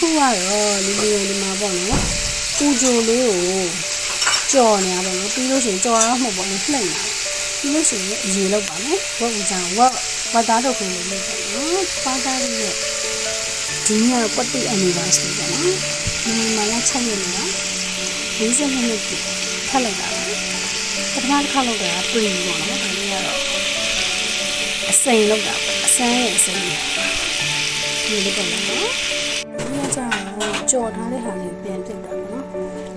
ခုကတော့လီလီယန်ဒီမှာပေါ့နော်ပူဂျိုလေးကိုကြော်နေတာပေါ့နော်ပြီးလို့ရှိရင်ကြော်ရမှာမဟုတ်ပေါ့နော်နှိမ့်တာပြီးလို့ရှိရင်အရေလောက်ပါမယ်ဝက်ဦးချာဝက်ဝက်သားထုတ်ခွင့်လေးလုပ်ပေါ့နော်ပါသားလေးရဲ့ဒီညတော့ပတ်တိအနေပါဆိုပေါ့နော်ဒီမှာလည်းချက်ရနေတာ40မိနစ်ထပ်လိုက်တာပါပထမတစ်ခါလောက်တာပရီပေါ့နော်ဒါလေးကတော့အစိမ်လောက်တာပေါ့အစမ်းရဲ့အစိမ် ဒီလိုပေါ့နော် ဒီကကြာတော့ကြော်ထားတဲ့ဟာလေးပြန်ပြစ်တာပေါ့နော်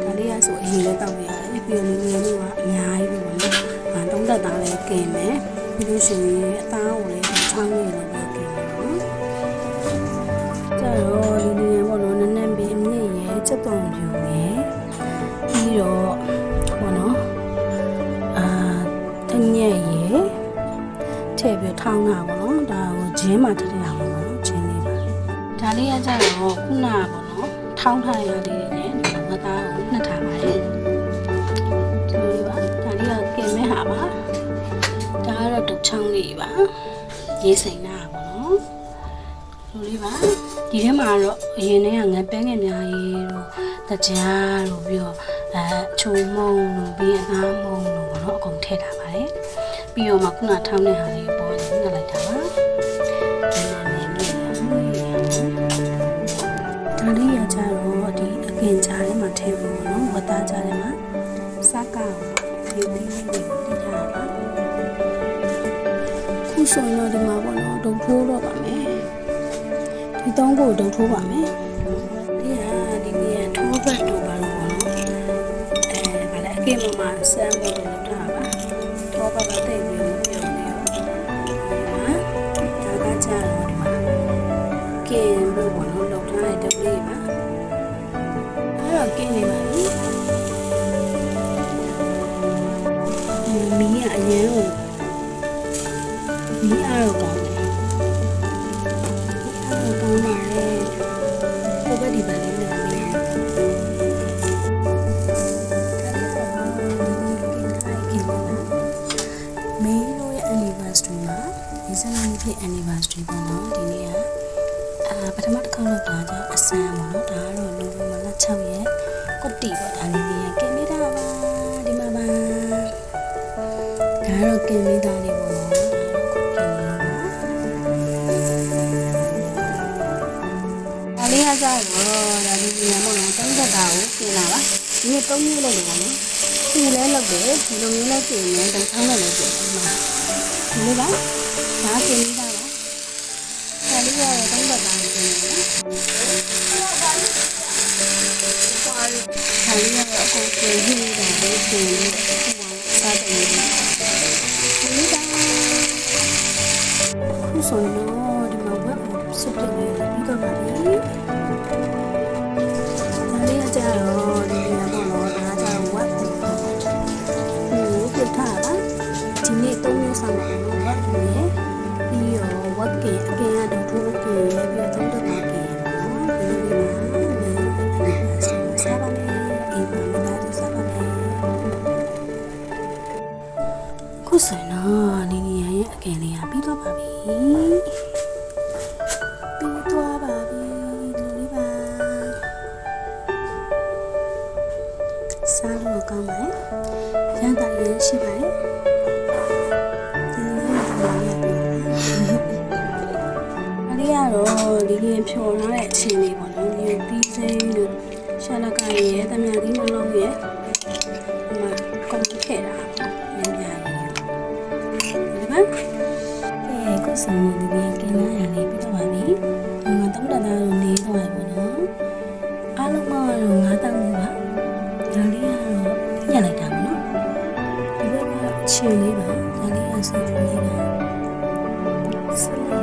ဒါလေးကဆိုအရင်လည်းတောက်ပြရတယ်ပြီးတော့ငွေလေးကအများကြီးပဲပေါ့နော်အာတုံးသက်သားလည်းกินမယ်ပြီးလို့ရှိရင်အသားကိုလည်းချောင်းလေးလည်းပြီးกินမယ်နော်ကြာတော့ဒီနေရာပေါ့နော်နန်းနန်းပင်အမြင့်ရဲ့စက်သွန်ပြူရဲ့ပြီးတော့ပေါ့နော်အာတညက်ရဲ့ထည့်ပြီးထောင်းတာပေါ့နော်ဒါကိုဂျင်းမှာထည့်ရမှာပေါ့နော်ဂျင်းလေးပါ ဒါလေးကကြတော့ခုနကပေါ့နော်ထောင်းထားရလေးတွေနဲ့ဒီမသားကိုနှစ်ထားပါတယ်ဒီလိုပါဒါလေးကကင်မဲ့ဟာပါဒါကတော့ဒုတ်ချောင်းလေးပါရေးစိန်တာပေါ့နော်ဒီလိုလေးပါဒီထဲမှာတော့အရင်တည်းကငပဲငယ်များရေးတို့တကြားတို့ပြီးတော့အဲချုံမုံတို့ပြီးအငားမုံတို့ပေါ့နော်အကုန်ထည့်ထားပါတယ်ပြီးတော့မှခုနထောင်းတဲ့ဟာလေးပေါ်နေနှက်လို ကိုဒီဒီလေးကိုတိထားပါခုဆိုရင်တော့ဒီမှာပေါ့နော်ဒုတ်ထိုးတော့ပါမယ်ဒီသုံးကိုဒုတ်ထိုးပါမယ်ဒီဟာဒီနေ့ကထိုးဘတ်တို့ပါလို့ပေါ့နော်အဲဗာလဲအကင်မမှာစမ်းဖို့လုပ် မီးကအရင်ကိုမီးအားတော့ကောင်းတယ်အားတော့ကောင်းပါလေဘယ်ဘက်ဒီပါလေးနဲ့မီးမင်းတို့ရဲ့ anniversary မှာဒီစနေဖြစ် anniversary ပေါ့နော်ဒီနေ့ကအာပထမတစ်ခေါက်လောက်တာကျအဆန်းပေါ့နော်ဒါကတော့လူလူမလက်6ရဲ့ကွတ်တီပေါ့ဒါလေး တော့ကင်မီတာလေးပေါ့နော်ဒါကတော့ကင်မီတာဒါလေးကကြတော့ဒါလေးကြီးပေါ့နော်တုံးသက်တာကိုပြင်လာပါဒီနေ့၃မျိုးလောက်လို့ပါနော်ဒီလဲလောက်တယ်ဒီလိုမျိုးလောက်ပြင်ရင်တောင်းချောင်းလည်းပြင်ဒီမှာဒီလိုပါဒါကင်မီတာပါဒါလေးကတော့သုံးဘက်သားနေတယ်နော်။ဒါလေးကတော့အကုန်ပြင်ပြီးနေတာလေးပြင် ဆိုရင်တော့ဒီမှာဝက်ကိုစစ်တယ်ပြီးတော့ပါပြီ။ဒါလေးကကြတော့ ဆိုရင်တော့နေနေရရဲ့အကင်လေးကပြီးတော့ပါပြီပြီးတော့ပါပြီဒီလိုလေးပါစားလို့ကောင်းပါရဲ့ရန်တာရင်းရှိပါရဲ့ဒီလိုလေးပါရပြီအလေးကတော့ဒီရင်ဖြော်ထားတဲ့အချိန်လေးပေါ့နော်ဒီတီးစိမ်းတို့ရှာလကရဲ့တမယာသီးနှလုံးရဲ့ အဲကိုစံဒီရင်ကင်းလာရလေးပြီးတော့ပါပြီဒီမှာသုံးတသားတော့နေသွားပြီပေါ့နော်အားလုံးကတော့ငါးတောင်းပါဒါလေးကတော့ညှက်လိုက်တာပေါ့နော်ဒီဘက်ကခြေလေးပါဒါလေးကဆက်ကြည့်လေးပါဆက်လိုက်ရည်လေးစားပါမယ်